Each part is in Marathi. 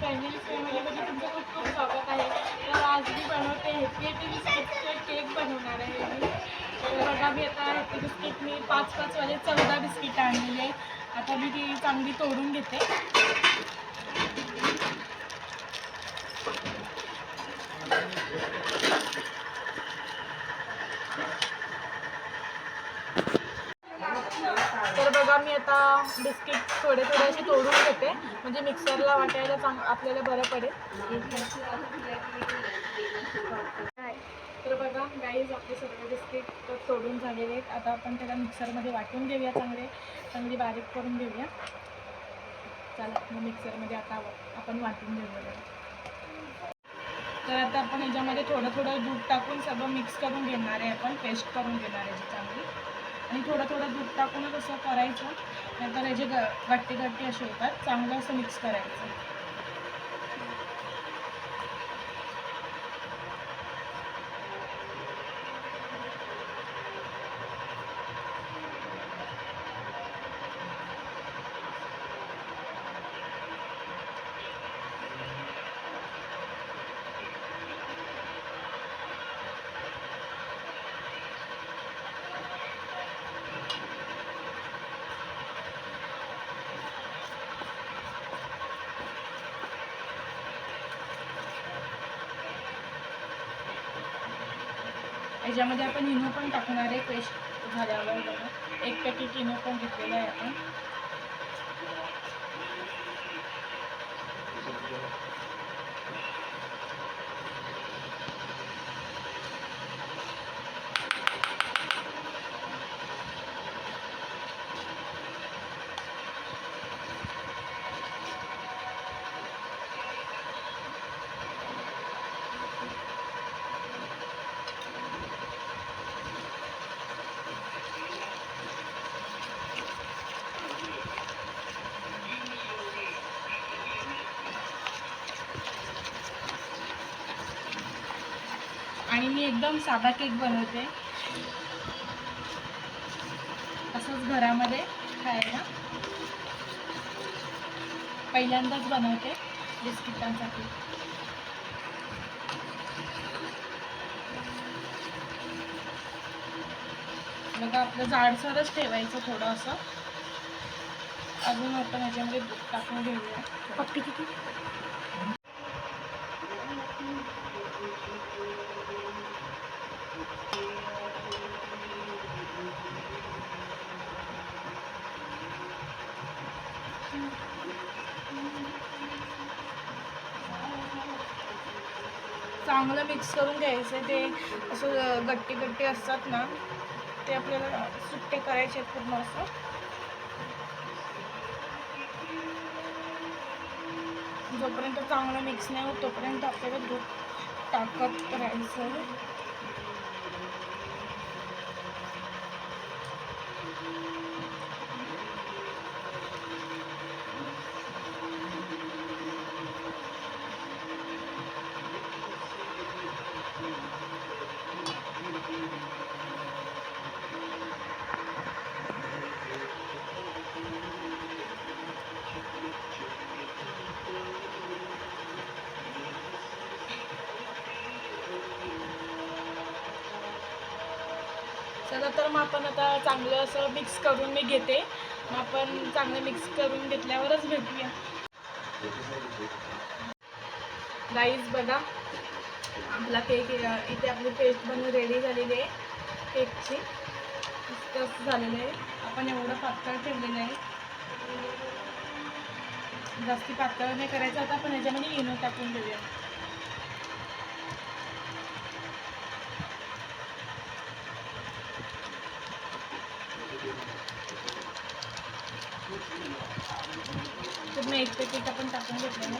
फॅमिली फॅमिलीमध्ये म्हणजे तुमचं खूप खूप स्वागत आहे. तर आज मी बनवते हॅपी हॅपी बिस्किटचे केक बनवणार आहे मी. तर बघा मी आता हॅपी बिस्किट मी पाच पाचवाले चौदा बिस्किट आणलेले आहे. आता मी ती चांगली तोडून घेते तर बघा मी आता बिस्किट थोडे थोडे असे तोडून घेते. म्हणजे मिक्सरला वाटायला चांग आपल्याला बरं पडेल. तर बघा गाईज आपले सगळे बिस्किट तोडून झालेले आहेत. आता आपण त्याला मिक्सरमध्ये वाटून घेऊया चांगले. चांगली बारीक करून घेऊया. चला मग मिक्सरमध्ये आता आपण वाटून घेऊया तर आता आपण ह्याच्यामध्ये थोडं थोडं दूध टाकून सगळं मिक्स करून घेणार आहे आपण पेस्ट करून घेणार आहे चांगली. आणि थोडं थोडं दूध टाकूनच असं करायचं. नंतर याचे ग गट्टी गट्टी असे होतात चांगलं असं मिक्स करायचं. याच्यामध्ये आपण इनो पण टाकणार आहे पेस्ट झाल्यावर बघा. एक पॅकेट इनो पण घेतलेला आहे आपण आणि मी एकदम साधा केक बनवते. असंच घरामध्ये खायला. पहिल्यांदाच बनवते बिस्किटांसाठी बघा आपलं जाडसरच ठेवायचं थोडं असं अजून आपण याच्यामध्ये दूध टाकून घेऊया. पप्पी किती? चांगलं मिक्स करून घ्यायचं ते असं गट्टी गट्टी असतात ना ते आपल्याला सुट्टे करायचे आहेत पूर्ण असं. जोपर्यंत चांगलं मिक्स नाही होत तोपर्यंत आपल्याला दूध टाकत राहायचं चला तर मग आपण आता चांगलं असं मिक्स करून मी घेते. मग आपण चांगलं मिक्स करून घेतल्यावरच भेटूया. राईस बघा. आपला केक इथे आपली पेस्ट बनवून रेडी झालेली आहे. केकची मस्त झालेलं आहे. आपण एवढं पातळ ठेवलेलं आहे. जास्ती पातळ नाही करायचं. आता आपण ह्याच्यामध्ये इनो टाकून देऊया. पूर्ण एक पॅकेट आपण टाकून घेतलेलं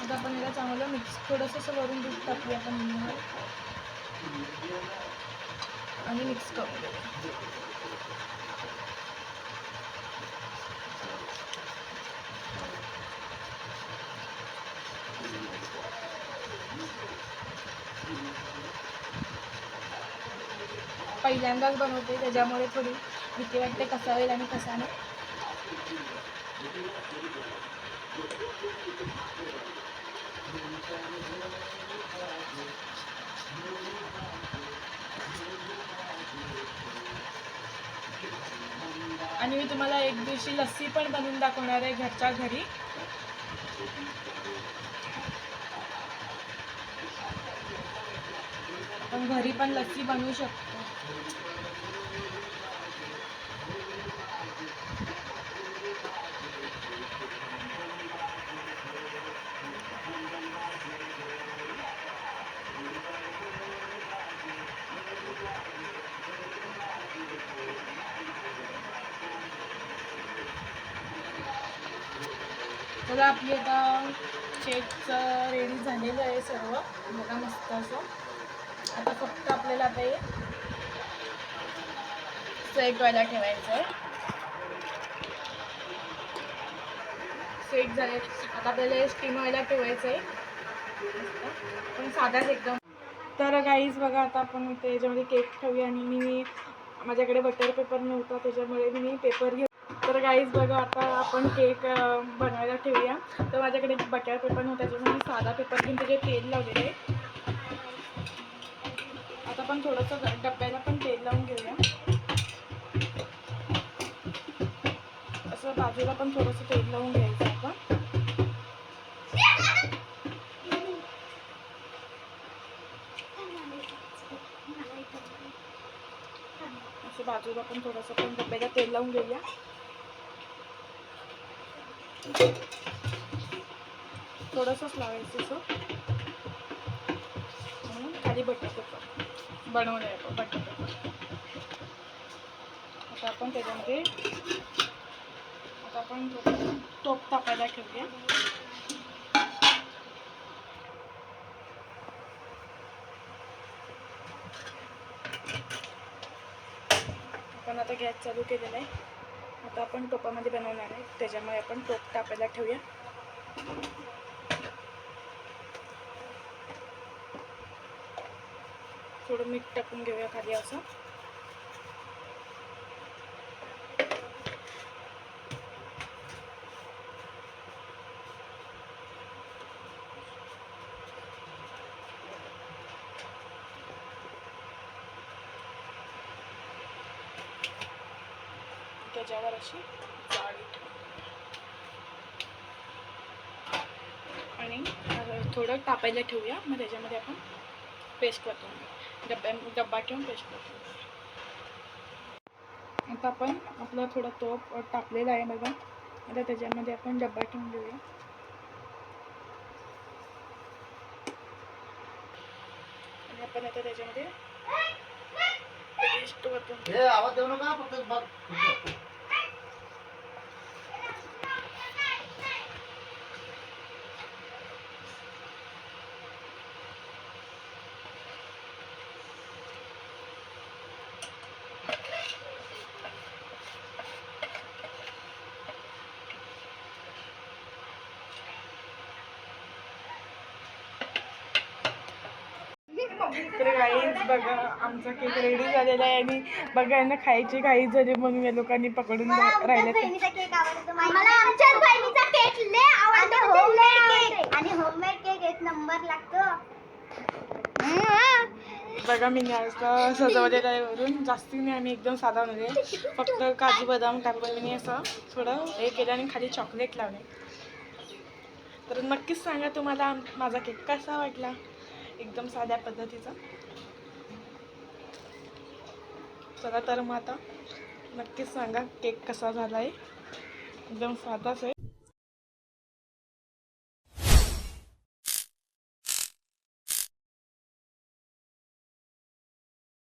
आता आपण याला चांगलं मिक्स थोडंसं असं वरून दूध टाकूया आपण आणि मिक्स करू. पहिल्यांदाच बनवते त्याच्यामुळे थोडी भीती वाटते कसा होईल आणि कसा नाही. आणि मी तुम्हाला एक दिवशी लस्सी पण बनवून दाखवणार आहे घरच्या घरी. पण घरी पण लस्सी बनवू शकतो. तर आपली आता शेकचं रेडी झालेलं आहे सर्व. बघा मस्त असं. आता फक्त आपल्याला आता हे सेट व्हायला ठेवायचं आहे सेट झाले. आता आपल्याला स्टीम व्हायला ठेवायचं आहे पण साधाच एकदम. तर गाईज बघा आता आपण इथे याच्यामध्ये केक ठेवूया आणि मी माझ्याकडे बटर पेपर नव्हता त्याच्यामुळे मी पेपर घेऊ. तर गाईज बघा आता आपण केक बनवायला ठेवूया. तर माझ्याकडे बटर पेपर नव्हता त्याच्यामुळे मी साधा पेपर घेऊन त्याचे तेल लावलेले आता आपण थोडंसं डब्याला पण तेल लावून घेऊया. असं बाजूला पण थोडंसं तेल लावून घ्यायचं आपण. असं बाजूला पण थोडंसं पण डब्याला तेल लावून घेऊया. थोडंसंच लावायचं असं. म्हणून खाली बटर पेपर बनवलं आहे आपण बटर पेपर आता आपण त्याच्यामध्ये आता आपण टोप तोप तापायला ठेवूया. आपण आता गॅस चालू केलेला आहे. आता आपण टोपामध्ये बनवणार आहे. त्याच्यामुळे आपण टोप टाकायला ठेवूया. थोडं मीठ टाकून घेऊया खाली असं. त्याच्यावर अशी जाळी आणि थोडं तापायला ठेवूया. मग त्याच्यामध्ये आपण पेस्ट करतो डब्या डब्बा ठेवून पेस्ट करतो आता आपण आपला थोडा तोप टाकलेला आहे बघा. आता त्याच्यामध्ये आपण डब्बा ठेवून देऊया आणि आपण आता त्याच्यामध्ये पेस्ट वरतून तर गाईज बघा आमचा केक रेडी झालेला आहे आणि बघा यांना खायची घाई झाली म्हणून या लोकांनी पकडून राहिले ते बहिणीचा केक आवडतो मला आमच्याच बहिणीचा केक लय आवडतो होममेड केक आणि होममेड केक एक नंबर लागतो. बघा मी असं सजवलेलं आहे वरून. जास्ती नाही आम्ही एकदम साधा म्हणजे. फक्त काजू बदाम टाकून मी असं थोडं हे केलं आणि खाली चॉकलेट लावले. तर नक्कीच सांगा तुम्हाला माझा केक कसा वाटला? एकदम साध्या पद्धतीचा. चला तर मग आता नक्कीच सांगा केक कसा झाला आहे एकदम साधाच आहे.